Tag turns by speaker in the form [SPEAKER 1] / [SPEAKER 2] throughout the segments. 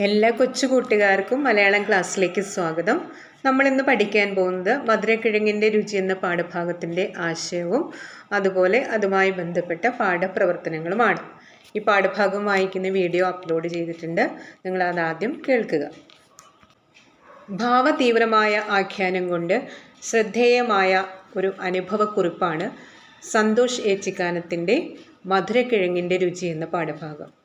[SPEAKER 1] എല്ലാ കൊച്ചു കൂട്ടുകാർക്കും മലയാളം ക്ലാസ്സിലേക്ക് സ്വാഗതം. നമ്മൾ ഇന്ന് പഠിക്കാൻ പോകുന്നത് മധുരക്കിഴങ്ങിന്റെ രുചി എന്ന പാഠഭാഗത്തിന്റെ ആശയവും അതുപോലെ അതുമായി ബന്ധപ്പെട്ട പാഠപ്രവർത്തനങ്ങളുമാണ്. ഈ പാഠഭാഗം വായിക്കുന്ന വീഡിയോ അപ്ലോഡ് ചെയ്തിട്ടുണ്ട്. നിങ്ങൾ അതാദ്യം കേൾക്കുക. ഭാവതീവ്രമായ ആഖ്യാനം കൊണ്ട് ശ്രദ്ധേയമായ ഒരു അനുഭവക്കുറിപ്പാണ് സന്തോഷ് ഏച്ചിക്കാനത്തിന്റെ മധുരക്കിഴങ്ങിന്റെ രുചി എന്ന പാഠഭാഗം.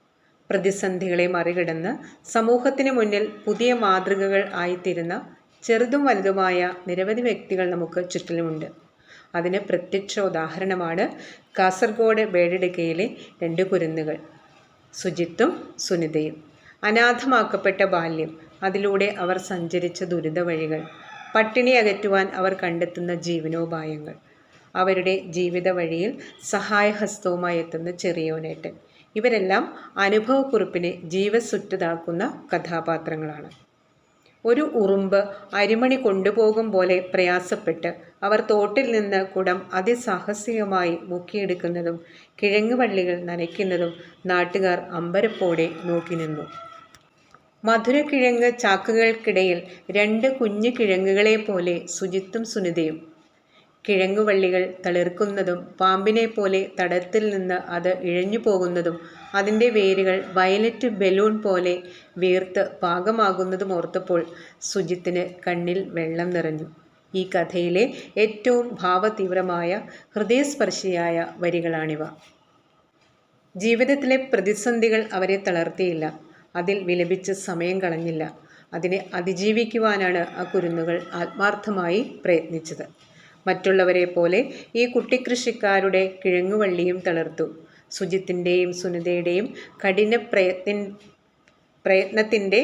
[SPEAKER 1] പ്രതിസന്ധികളെ മറികടന്ന് സമൂഹത്തിന് മുന്നിൽ പുതിയ മാതൃകകൾ ആയിത്തീരുന്ന ചെറുതും വലുതുമായ നിരവധി വ്യക്തികൾ നമുക്ക് ചുറ്റിലുമുണ്ട്. അതിന് പ്രത്യക്ഷ ഉദാഹരണമാണ് കാസർഗോഡ് ബേഡിടുക്കയിലെ രണ്ട് കുരുന്നുകൾ സുജിത്തും സുനിതയും. അനാഥമാക്കപ്പെട്ട ബാല്യം അതിലൂടെ അവർ സഞ്ചരിച്ച ദുരിത വഴികൾ പട്ടിണി അകറ്റുവാൻ അവർ കണ്ടെത്തുന്ന ജീവനോപായങ്ങൾ അവരുടെ ജീവിത വഴിയിൽ സഹായഹസ്തവുമായി എത്തുന്ന ചെറിയോനേട്ടൻ ഇവരെല്ലാം അനുഭവക്കുറിപ്പിനെ ജീവസുറ്റതാക്കുന്ന കഥാപാത്രങ്ങളാണ്. ഒരു ഉറുമ്പ് അരിമണി കൊണ്ടുപോകും പോലെ പ്രയാസപ്പെട്ട് അവർ തോട്ടിൽ നിന്ന് കുടം അതിസാഹസികമായി മുക്കിയെടുക്കുന്നതും കിഴങ്ങുവള്ളികൾ നനയ്ക്കുന്നതും നാട്ടുകാർ അമ്പരപ്പോടെ നോക്കി നിന്നു. മധുരക്കിഴങ്ങ് ചാക്കുകൾക്കിടയിൽ രണ്ട് കുഞ്ഞു കിഴങ്ങുകളെ പോലെ സുജിത്തും സുനിതയും കിഴങ്ങുവള്ളികൾ തളിർക്കുന്നതും പാമ്പിനെ പോലെ തടത്തിൽ നിന്ന് അത് ഇഴഞ്ഞു പോകുന്നതും അതിന്റെ വേരുകൾ വയലറ്റ് ബലൂൺ പോലെ വീർത്ത് പാകമാകുന്നതും ഓർത്തപ്പോൾ സുജിത്തിന് കണ്ണിൽ വെള്ളം നിറഞ്ഞു. ഈ കഥയിലെ ഏറ്റവും ഭാവതീവ്രമായ ഹൃദയസ്പർശിയായ വരികളാണിവ. ജീവിതത്തിലെ പ്രതിസന്ധികൾ അവരെ തളർത്തിയില്ല. അതിൽ വിലപിച്ച് സമയം കളഞ്ഞില്ല. അതിനെ അതിജീവിക്കുവാനാണ് ആ കുരുന്നുകൾ ആത്മാർത്ഥമായി പ്രയത്നിച്ചത്. മറ്റുള്ളവരെ പോലെ ഈ കുട്ടിക്കൃഷിക്കാരുടെ കിഴങ്ങുവള്ളിയും തളർത്തു. സുജിത്തിന്റെയും സുനിതയുടെയും കഠിന പ്രയത്ന പ്രയത്നത്തിന്റെ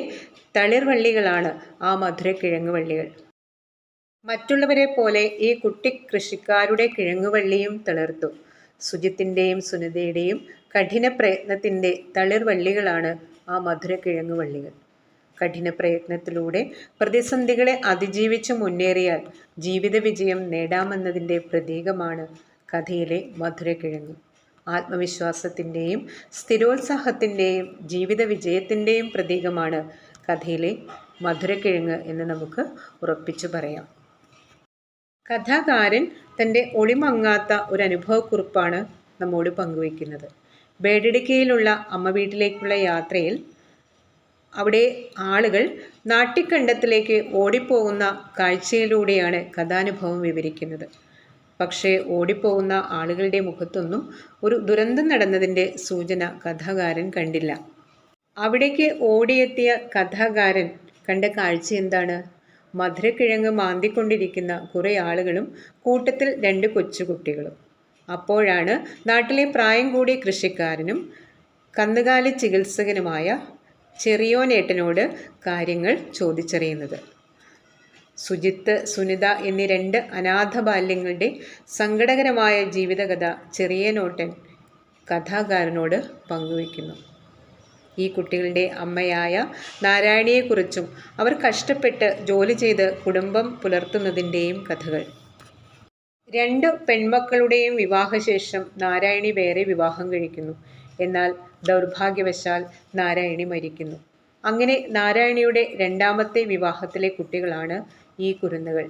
[SPEAKER 1] തളിർവള്ളികളാണ് ആ മധുര കിഴങ്ങുവള്ളികൾ. മറ്റുള്ളവരെ പോലെ ഈ കുട്ടി കൃഷിക്കാരുടെ കിഴങ്ങുവള്ളിയും തളർത്തു. സുജിത്തിന്റെയും സുനിതയുടെയും കഠിന പ്രയത്നത്തിന്റെ തളിർവള്ളികളാണ് ആ മധുര കിഴങ്ങുവള്ളികൾ. കഠിന പ്രയത്നത്തിലൂടെ പ്രതിസന്ധികളെ അതിജീവിച്ച് മുന്നേറിയാൽ ജീവിത വിജയം നേടാമെന്നതിന്റെ പ്രതീകമാണ് കഥയിലെ മധുരക്കിഴങ്ങ് ആത്മവിശ്വാസത്തിന്റെയും സ്ഥിരോത്സാഹത്തിന്റെയും ജീവിത വിജയത്തിന്റെയും പ്രതീകമാണ് കഥയിലെ മധുരക്കിഴങ്ങ് എന്ന് നമുക്ക് ഉറപ്പിച്ചു പറയാം. കഥാകാരൻ തന്റെ ഒളിമങ്ങാത്ത ഒരു അനുഭവക്കുറിപ്പാണ് നമ്മോട് പങ്കുവയ്ക്കുന്നത്. ബേഡടിക്കയിലുള്ള അമ്മ വീട്ടിലേക്കുള്ള യാത്രയിൽ അവിടെ ആളുകൾ നാട്ടിക്കണ്ടത്തിലേക്ക് ഓടിപ്പോകുന്ന കാഴ്ചയിലൂടെയാണ് കഥാനുഭവം വിവരിക്കുന്നത്. പക്ഷേ ഓടിപ്പോകുന്ന ആളുകളുടെ മുഖത്തൊന്നും ഒരു ദുരന്തം നടന്നതിന്റെ സൂചന കഥാകാരൻ കണ്ടില്ല. അവിടേക്ക് ഓടിയെത്തിയ കഥാകാരൻ കണ്ട കാഴ്ച എന്താണ്? മധുരക്കിഴങ്ങ് മാന്തിക്കൊണ്ടിരിക്കുന്ന കുറേ ആളുകളും കൂട്ടത്തിൽ രണ്ട് കൊച്ചുകുട്ടികളും. അപ്പോഴാണ് നാട്ടിലെ പ്രായം കൂടിയ കൃഷിക്കാരനും കന്നുകാലി ചികിത്സകനുമായ ചെറിയോനേട്ടനോട് കാര്യങ്ങൾ ചോദിച്ചറിയുന്നത്. സുജിത്ത് സുനിത എന്നീ രണ്ട് അനാഥ ബാല്യങ്ങളുടെ സങ്കടകരമായ ജീവിതകഥ ചെറിയനോട്ടൻ കഥാകാരനോട് പങ്കുവയ്ക്കുന്നു. ഈ കുട്ടികളുടെ അമ്മയായ നാരായണിയെക്കുറിച്ചും അവർ കഷ്ടപ്പെട്ട് ജോലി ചെയ്ത് കുടുംബം പുലർത്തുന്നതിന്റെയും കഥകൾ. രണ്ട് പെൺമക്കളുടെയും വിവാഹശേഷം നാരായണി വേറെ വിവാഹം കഴിക്കുന്നു. എന്നാൽ ദൗർഭാഗ്യവശാൽ നാരായണി മരിക്കുന്നു. അങ്ങനെ നാരായണിയുടെ രണ്ടാമത്തെ വിവാഹത്തിലെ കുട്ടികളാണ് ഈ കുരുന്നുകൾ.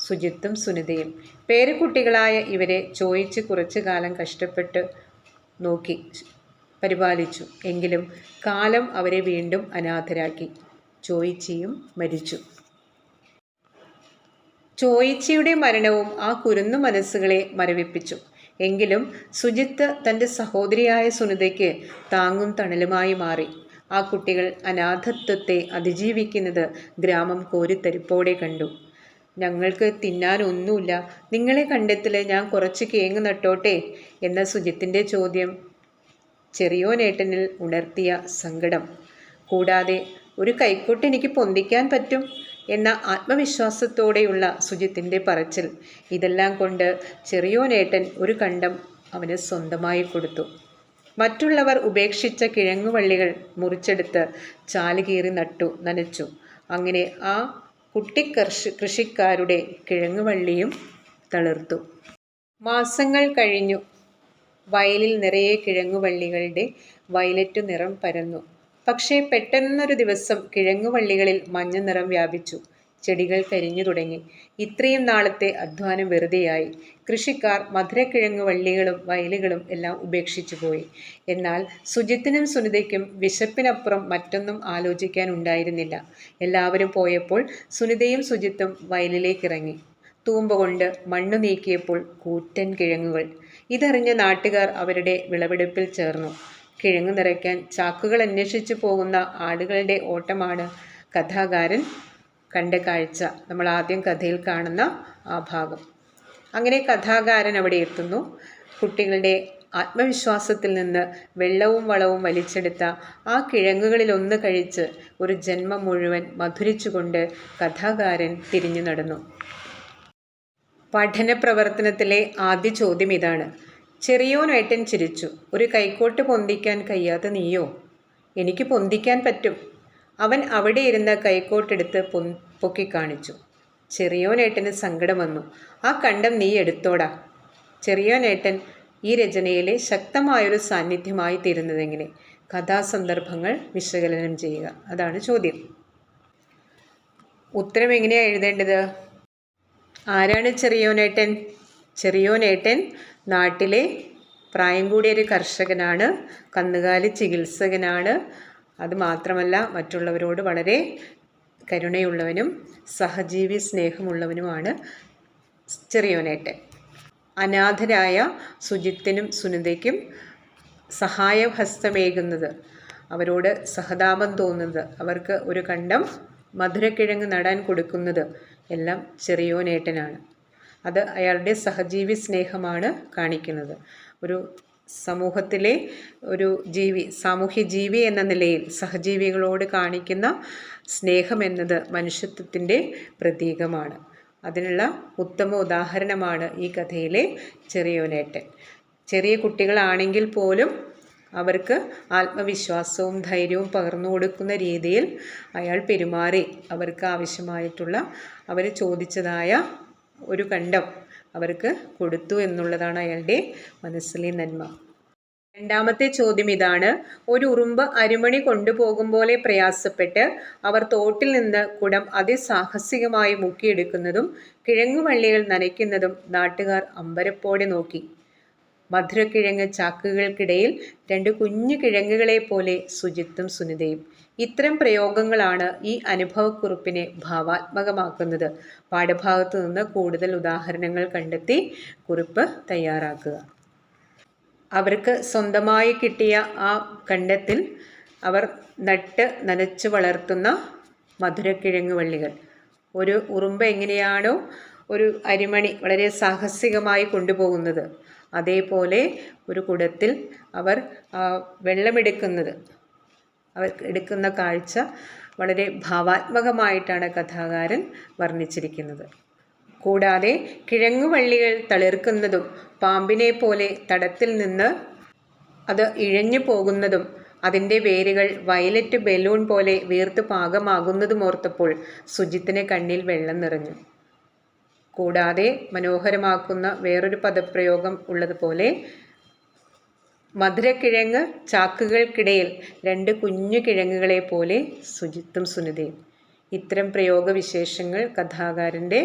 [SPEAKER 1] സുജിത്തും സുനിതയും. പേരക്കുട്ടികളായ ഇവരെ ചോയിച്ച് കുറച്ചു കാലം കഷ്ടപ്പെട്ട് നോക്കി പരിപാലിച്ചു. എങ്കിലും കാലം അവരെ വീണ്ടും അനാഥരാക്കി. ചോയിച്ചിയും മരിച്ചു. ചോയിച്ചിയുടെ മരണവും ആ കുരുന്നു മനസ്സുകളെ മരവിപ്പിച്ചു. എങ്കിലും സുജിത്ത് തന്റെ സഹോദരിയായ സുനിതയ്ക്ക് താങ്ങും തണലുമായി മാറി. ആ കുട്ടികൾ അനാഥത്വത്തെ അതിജീവിക്കുന്നത് ഗ്രാമം കോരിത്തരിപ്പോടെ കണ്ടു. ഞങ്ങൾക്ക് തിന്നാനൊന്നുമില്ല നിങ്ങളെ കണ്ടെത്തിൽ ഞാൻ കുറച്ച് കേങ്ങ് നട്ടോട്ടെ? എന്ന സുജിത്തിന്റെ ചോദ്യം ചെറിയോനേട്ടനിൽ ഉണർത്തിയ സങ്കടം. കൂടാതെ ഒരു കൈക്കോട്ട് എനിക്ക് പൊന്തിക്കാൻ പറ്റും? എന്ന ആത്മവിശ്വാസത്തോടെയുള്ള സുജിത്തിന്റെ പറച്ചിൽ. ഇതെല്ലാം കൊണ്ട് ചെറിയോനേട്ടൻ ഒരു കണ്ടം അവന് സ്വന്തമായി കൊടുത്തു. മറ്റുള്ളവർ ഉപേക്ഷിച്ച കിഴങ്ങുവള്ളികൾ മുറിച്ചെടുത്ത് ചാലുകീറി നട്ടു നനച്ചു. അങ്ങനെ ആ കുട്ടിക്കർഷ കൃഷിക്കാരുടെ കിഴങ്ങുവള്ളിയും തളിർത്തു. മാസങ്ങൾ കഴിഞ്ഞു. വയലിൽ നിറയെ കിഴങ്ങുവള്ളികളുടെ വയലറ്റു നിറം പരന്നു. പക്ഷേ പെട്ടെന്നൊരു ദിവസം കിഴങ്ങുവള്ളികളിൽ മഞ്ഞ നിറം വ്യാപിച്ചു. ചെടികൾ കരിഞ്ഞു തുടങ്ങി. ഇത്രയും നാളത്തെ അധ്വാനം വെറുതെയായി. കൃഷിക്കാർ മധുരക്കിഴങ്ങ് വള്ളികളും വയലുകളും എല്ലാം ഉപേക്ഷിച്ചു പോയി. എന്നാൽ സുജിത്തിനും സുനിതയ്ക്കും വിശപ്പിനപ്പുറം മറ്റൊന്നും ആലോചിക്കാൻ ഉണ്ടായിരുന്നില്ല. എല്ലാവരും പോയപ്പോൾ സുനിതയും സുജിത്തും വയലിലേക്കിറങ്ങി. തൂമ്പ കൊണ്ട് മണ്ണു നീക്കിയപ്പോൾ കൂറ്റൻ കിഴങ്ങുകൾ. ഇതറിഞ്ഞ നാട്ടുകാർ അവരുടെ വിളവെടുപ്പിൽ ചേർന്നു. കിഴങ്ങ് നിറയ്ക്കാൻ ചാക്കുകൾ അന്വേഷിച്ചു പോകുന്ന ആടുകളുടെ ഓട്ടമാണ് കഥാകാരൻ കണ്ട കാഴ്ച. നമ്മൾ ആദ്യം കഥയിൽ കാണുന്ന ആ ഭാഗം. അങ്ങനെ കഥാകാരൻ അവിടെ എത്തുന്നു. കുട്ടികളുടെ ആത്മവിശ്വാസത്തിൽ നിന്ന് വെള്ളവും വളവും വലിച്ചെടുത്ത ആ കിഴങ്ങുകളിൽ ഒന്ന് കഴിച്ച് ഒരു ജന്മം മുഴുവൻ മധുരിച്ചുകൊണ്ട് കഥാകാരൻ തിരിഞ്ഞു നടന്നു. പഠന പ്രവർത്തനത്തിലെ ആദ്യ ചോദ്യം ഇതാണ്. ചെറിയോനേട്ടൻ ചിരിച്ചു. ഒരു കൈക്കോട്ട് പൊന്തിക്കാൻ കഴിയാത്ത നീയോ? എനിക്ക് പൊന്തിക്കാൻ പറ്റും. അവൻ അവിടെ ഇരുന്ന കൈക്കോട്ടെടുത്ത് പൊ പൊക്കിക്കാണിച്ചു. ചെറിയോനേട്ടന് സങ്കടം വന്നു. ആ കണ്ടം നീ എടുത്തോടാ. ചെറിയോനേട്ടൻ ഈ രചനയിലെ ശക്തമായൊരു സാന്നിധ്യമായി തീരുന്നതെങ്ങനെ? കഥാസന്ദർഭങ്ങൾ വിശകലനം ചെയ്യുക. അതാണ് ചോദ്യം. ഉത്തരം എങ്ങനെയാണ് എഴുതേണ്ടത്? ആരാണ് ചെറിയോനേട്ടൻ? ചെറിയോനേട്ടൻ നാട്ടിലെ പ്രായം കൂടിയ ഒരു കർഷകനാണ് കന്നുകാലി ചികിത്സകനാണ്. അതുമാത്രമല്ല മറ്റുള്ളവരോട് വളരെ കരുണയുള്ളവനും സഹജീവി സ്നേഹമുള്ളവനുമാണ് ചെറിയോനേട്ടൻ. അനാഥരായ സുജിത്തിനും സുനിതയ്ക്കും സഹായഹസ്തമേകുന്നത്. അവരോട് സഹതാപം തോന്നുന്നത്. അവർക്ക് ഒരു കണ്ടം മധുരക്കിഴങ്ങ് നടാൻ കൊടുക്കുന്നത് എല്ലാം ചെറിയോനേട്ടനാണ്. അത് അയാളുടെ സഹജീവി സ്നേഹമാണ് കാണിക്കുന്നത്. ഒരു സമൂഹത്തിലെ ഒരു ജീവി സാമൂഹ്യ ജീവി എന്ന നിലയിൽ സഹജീവികളോട് കാണിക്കുന്ന സ്നേഹം എന്നത് മനുഷ്യത്വത്തിന്റെ പ്രതീകമാണ്. അതിനുള്ള ഉത്തമ ഉദാഹരണമാണ് ഈ കഥയിലെ ചെറിയോനേട്ടൻ. ചെറിയ കുട്ടികളാണെങ്കിൽ പോലും അവർക്ക് ആത്മവിശ്വാസവും ധൈര്യവും പകർന്നു കൊടുക്കുന്ന രീതിയിൽ അയാൾ പെരുമാറി അവർക്ക് ആവശ്യമായിട്ടുള്ള അവർ ചോദിച്ചതായ ഒരു കണ്ടം അവർക്ക് കൊടുത്തു എന്നുള്ളതാണ് അയാളുടെ മനസ്സിലെ നന്മ. രണ്ടാമത്തെ ചോദ്യം ഇതാണ്. ഒരു ഉറുമ്പ് അരിമണി കൊണ്ടുപോകും പോലെ പ്രയാസപ്പെട്ട് അവർ തോട്ടിൽ നിന്ന് കുടം അതിസാഹസികമായി മുക്കിയെടുക്കുന്നതും കിഴങ്ങുവള്ളികൾ നനയ്ക്കുന്നതും നാട്ടുകാർ അമ്പരപ്പോടെ നോക്കി. മധുരക്കിഴങ്ങ് ചാക്കുകൾക്കിടയിൽ രണ്ട് കുഞ്ഞു കിഴങ്ങുകളെ പോലെ സുജിത്തും സുനിതയും. ഇത്തരം പ്രയോഗങ്ങളാണ് ഈ അനുഭവക്കുറിപ്പിനെ ഭാവാത്മകമാക്കുന്നത്. പാഠഭാഗത്തു നിന്ന് കൂടുതൽ ഉദാഹരണങ്ങൾ കണ്ടെത്തി കുറിപ്പ് തയ്യാറാക്കുക. അവർക്ക് സ്വന്തമായി കിട്ടിയ ആ കണ്ടത്തിൽ അവർ നട്ട് നനച്ചു വളർത്തുന്ന മധുരക്കിഴങ്ങ് വള്ളികൾ. ഒരു ഉറുമ്പ് എങ്ങനെയാണോ ഒരു അരിമണി വളരെ സാഹസികമായി കൊണ്ടുപോകുന്നത്. അതേപോലെ ഒരു കുടത്തിൽ അവർ വെള്ളമെടുക്കുന്നത്. അവർ എടുക്കുന്ന കാഴ്ച വളരെ ഭാവാത്മകമായിട്ടാണ് കഥാകാരൻ വർണിച്ചിരിക്കുന്നത്. കൂടാതെ കിഴങ്ങുവള്ളികൾ തളിർക്കുന്നതും പാമ്പിനെ പോലെ തടത്തിൽ നിന്ന് അത് ഇഴഞ്ഞു പോകുന്നതും അതിന്റെ വേരുകൾ വയലറ്റ് ബലൂൺ പോലെ വീർത്ത് പാകമാകുന്നതും ഓർത്തപ്പോൾ സുജിത്തിന് കണ്ണിൽ വെള്ളം നിറഞ്ഞു. കൂടാതെ മനോഹരമാക്കുന്ന വേറൊരു പദപ്രയോഗം ഉള്ളതുപോലെ മധുരക്കിഴങ്ങ് ചാക്കുകൾക്കിടയിൽ രണ്ട് കുഞ്ഞു കിഴങ്ങുകളെ പോലെ ശുചിത്വം സുനിതയും ഇത്തരം പ്രയോഗവിശേഷങ്ങൾ കഥാകാരന്റെ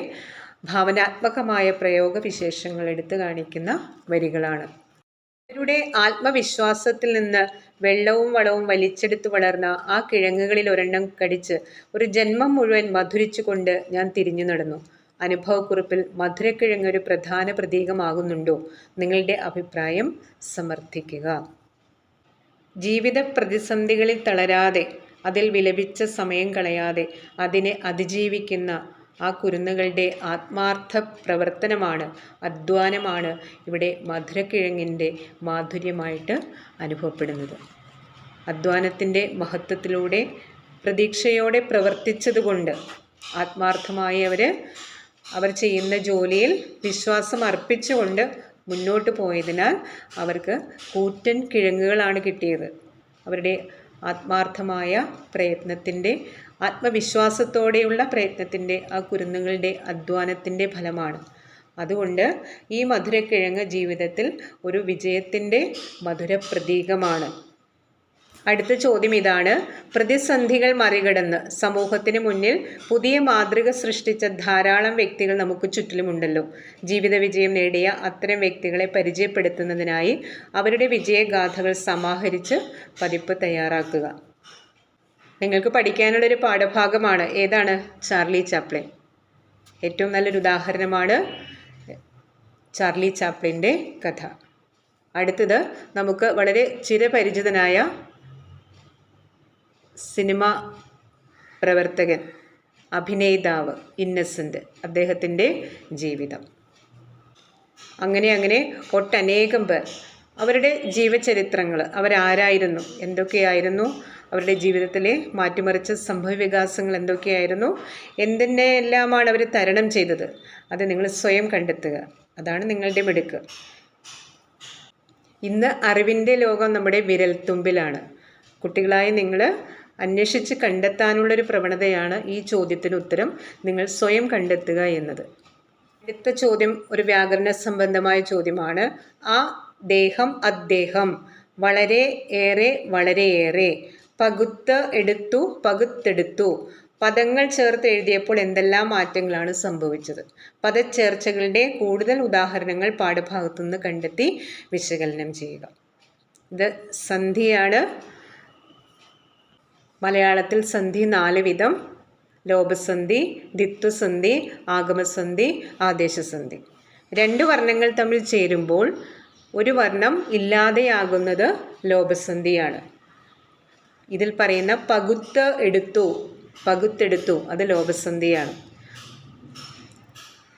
[SPEAKER 1] ഭാവനാത്മകമായ പ്രയോഗവിശേഷങ്ങൾ എടുത്തു കാണിക്കുന്ന വരികളാണ്. അവരുടെ ആത്മവിശ്വാസത്തിൽ നിന്ന് വെള്ളവും വളവും വലിച്ചെടുത്ത് വളർന്ന ആ കിഴങ്ങുകളിൽ ഒരെണ്ണം കടിച്ച് ഒരു ജന്മം മുഴുവൻ മധുരിച്ചുകൊണ്ട് ഞാൻ തിരിഞ്ഞു നടന്നു. അനുഭവക്കുറിപ്പിൽ മധുരക്കിഴങ്ങ് ഒരു പ്രധാന പ്രതീകമാകുന്നുണ്ടോ? നിങ്ങളുടെ അഭിപ്രായം സമർത്ഥിക്കുക. ജീവിത പ്രതിസന്ധികളിൽ തളരാതെ അതിൽ വിലപിച്ച സമയം കളയാതെ അതിനെ അതിജീവിക്കുന്ന ആ കുരുന്നുകളുടെ ആത്മാർത്ഥ പ്രവർത്തനമാണ് അധ്വാനമാണ് ഇവിടെ മധുരക്കിഴങ്ങിന്റെ മാധുര്യമായിട്ട് അനുഭവപ്പെടുന്നത്. അധ്വാനത്തിന്റെ മഹത്വത്തിലൂടെ പ്രതീക്ഷയോടെ പ്രവർത്തിച്ചതുകൊണ്ട് ആത്മാർത്ഥമായി അവർ അവർ ചെയ്യുന്ന ജോലിയിൽ വിശ്വാസം അർപ്പിച്ചുകൊണ്ട് മുന്നോട്ട് പോയതിനാൽ അവർക്ക് കൂറ്റൻ കിഴങ്ങുകളാണ് കിട്ടിയത്. അവരുടെ ആത്മാർത്ഥമായ പ്രയത്നത്തിന്റെ ആത്മവിശ്വാസത്തോടെയുള്ള പ്രയത്നത്തിന്റെ ആ കുരുന്നുകളുടെ അധ്വാനത്തിന്റെ ഫലമാണ്. അതുകൊണ്ട് ഈ മധുരക്കിഴങ്ങ് ജീവിതത്തിൽ ഒരു വിജയത്തിന്റെ മധുര പ്രതീകമാണ് അടുത്ത ചോദ്യം ഇതാണ്. പ്രതിസന്ധികൾ മറികടന്ന് സമൂഹത്തിന് മുന്നിൽ പുതിയ മാതൃക സൃഷ്ടിച്ച ധാരാളം വ്യക്തികൾ നമുക്ക് ചുറ്റിലുമുണ്ടല്ലോ. ജീവിത വിജയം നേടിയ അത്തരം വ്യക്തികളെ പരിചയപ്പെടുത്തുന്നതിനായി അവരുടെ വിജയഗാഥകൾ സമാഹരിച്ച് പതിപ്പ് തയ്യാറാക്കുക. നിങ്ങൾക്ക് പഠിക്കാനുള്ളൊരു പാഠഭാഗമാണ് ഏതാണ്? Charlie Chaplin. ഏറ്റവും നല്ലൊരു ഉദാഹരണമാണ് ചാർലി ചാപ്ലിന്റെ കഥ. അടുത്തത് നമുക്ക് വളരെ ചിരപരിചിതനായ സിനിമ പ്രവർത്തകൻ അഭിനേതാവ് ഇന്നസെന്റ് അദ്ദേഹത്തിന്റെ ജീവിതം. അങ്ങനെ അങ്ങനെ ഒട്ടനേകം പേർ അവരുടെ ജീവചരിത്രങ്ങൾ അവരാരായിരുന്നു എന്തൊക്കെയായിരുന്നു അവരുടെ ജീവിതത്തിലെ മാറ്റിമറിച്ച സംഭവവികാസങ്ങൾ എന്തൊക്കെയായിരുന്നു എന്തിന്റെ എല്ലാമാണ് അവർ തരണം ചെയ്തത് അത് നിങ്ങൾ സ്വയം കണ്ടെത്തുക. അതാണ് നിങ്ങളുടെ മിടുക്ക്. ഇന്ന് അറിവിന്റെ ലോകം നമ്മുടെ വിരൽത്തുമ്പിലാണ്. കുട്ടികളായി നിങ്ങൾ അന്വേഷിച്ച് കണ്ടെത്താനുള്ളൊരു പ്രവണതയാണ് ഈ ചോദ്യത്തിന് ഉത്തരം. നിങ്ങൾ സ്വയം കണ്ടെത്തുക എന്നത്. അടുത്ത ചോദ്യം ഒരു വ്യാകരണ സംബന്ധമായ ചോദ്യമാണ്. ആ ദേഹം അദ്ദേഹം. വളരെ ഏറെ വളരെയേറെ പകുത്ത് എടുത്തു പകുത്തെടുത്തു. പദങ്ങൾ ചേർത്ത് എഴുതിയപ്പോൾ എന്തെല്ലാം മാറ്റങ്ങളാണ് സംഭവിച്ചത്? പദച്ചേർച്ചകളുടെ കൂടുതൽ ഉദാഹരണങ്ങൾ പാഠഭാഗത്തുനിന്ന് കണ്ടെത്തി വിശകലനം ചെയ്യുക. ഇത് സന്ധിയാണ്. മലയാളത്തിൽ സന്ധി നാല് വിധം. ലോപസന്ധി ദിത്വസന്ധി ആഗമസന്ധി ആദേശസന്ധി. രണ്ട് വർണങ്ങൾ തമ്മിൽ ചേരുമ്പോൾ ഒരു വർണം ഇല്ലാതെയാകുന്നത് ലോപസന്ധിയാണ്. ഇതിൽ പറയുന്ന പകുത്ത് എടുത്തു പകുത്തെടുത്തു അത് ലോപസന്ധിയാണ്.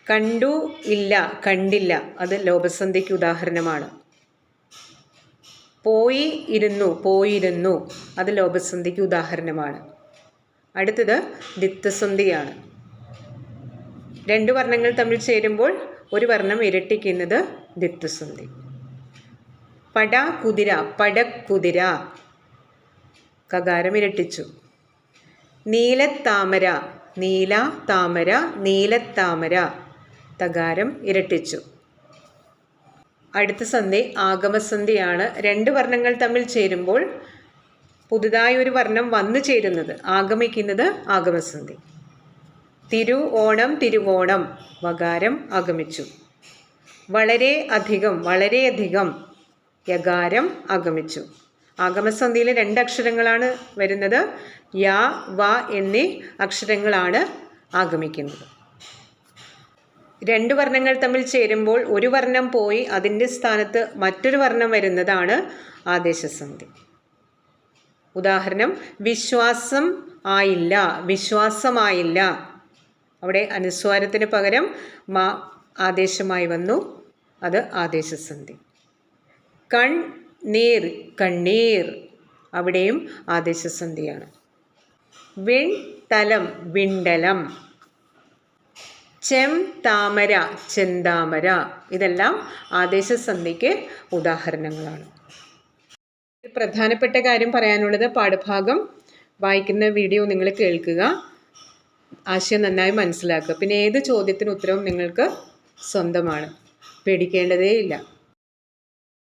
[SPEAKER 1] കണ്ടു ഇല്ല കണ്ടില്ല അത് ലോപസന്ധിക്ക് ഉദാഹരണമാണ്. പോയി ഇരുന്നു പോയിരുന്നു. അത് ലോപസന്ധിക്ക് ഉദാഹരണമാണ്. അടുത്തത് ദിത്തസന്ധിയാണ് രണ്ട് വർണങ്ങൾ തമ്മിൽ ചേരുമ്പോൾ ഒരു വർണം ഇരട്ടിക്കുന്നത് ദിത്തസന്ധി പട കുതിര പടക്കുതിര കകാരം ഇരട്ടിച്ചു. നീലത്താമര നീല താമര നീലത്താമര തകാരം ഇരട്ടിച്ചു. അടുത്ത സന്ധി ആഗമസന്ധിയാണ് രണ്ട് വർണങ്ങൾ തമ്മിൽ ചേരുമ്പോൾ പുതുതായി ഒരു വർണം വന്നു ചേരുന്നത്. ആഗമിക്കുന്നത് ആഗമസന്ധി തിരു ഓണം തിരുവോണം വകാരം ആഗമിച്ചു. വളരെ അധികം വളരെയധികം യകാരം ആഗമിച്ചു. ആഗമസന്ധിയിൽ രണ്ട് അക്ഷരങ്ങളാണ് വരുന്നത്. യാ വ എന്നീ അക്ഷരങ്ങളാണ് ആഗമിക്കുന്നത്. രണ്ട് വർണങ്ങൾ തമ്മിൽ ചേരുമ്പോൾ ഒരു വർണം പോയി അതിന്റെ സ്ഥാനത്ത് മറ്റൊരു വർണം വരുന്നതാണ് ആദേശസന്ധി. ഉദാഹരണം വിശ്വാസം ആയില്ല വിശ്വാസമായില്ല. അവിടെ അനുസ്വാരത്തിന് പകരം മാ ആദേശമായി വന്നു അത് ആദേശസന്ധി. കൺ നീർ കണ്ണീർ അവിടെയും ആദേശസന്ധിയാണ്. വിൺ തലം വിണ്ടലം. ചെം താമര ചെന്താമര ഇതെല്ലാം ആദേശസന്ധിക്ക് ഉദാഹരണങ്ങളാണ്. പ്രധാനപ്പെട്ട കാര്യം പറയാനുള്ളത് പാഠഭാഗം വായിക്കുന്ന വീഡിയോ നിങ്ങൾ കേൾക്കുക. ആശയം നന്നായി മനസ്സിലാക്കുക. പിന്നെ ഏത് ചോദ്യത്തിന് ഉത്തരവും നിങ്ങൾക്ക് സ്വന്തമാണ്. പേടിക്കേണ്ടതേ ഇല്ല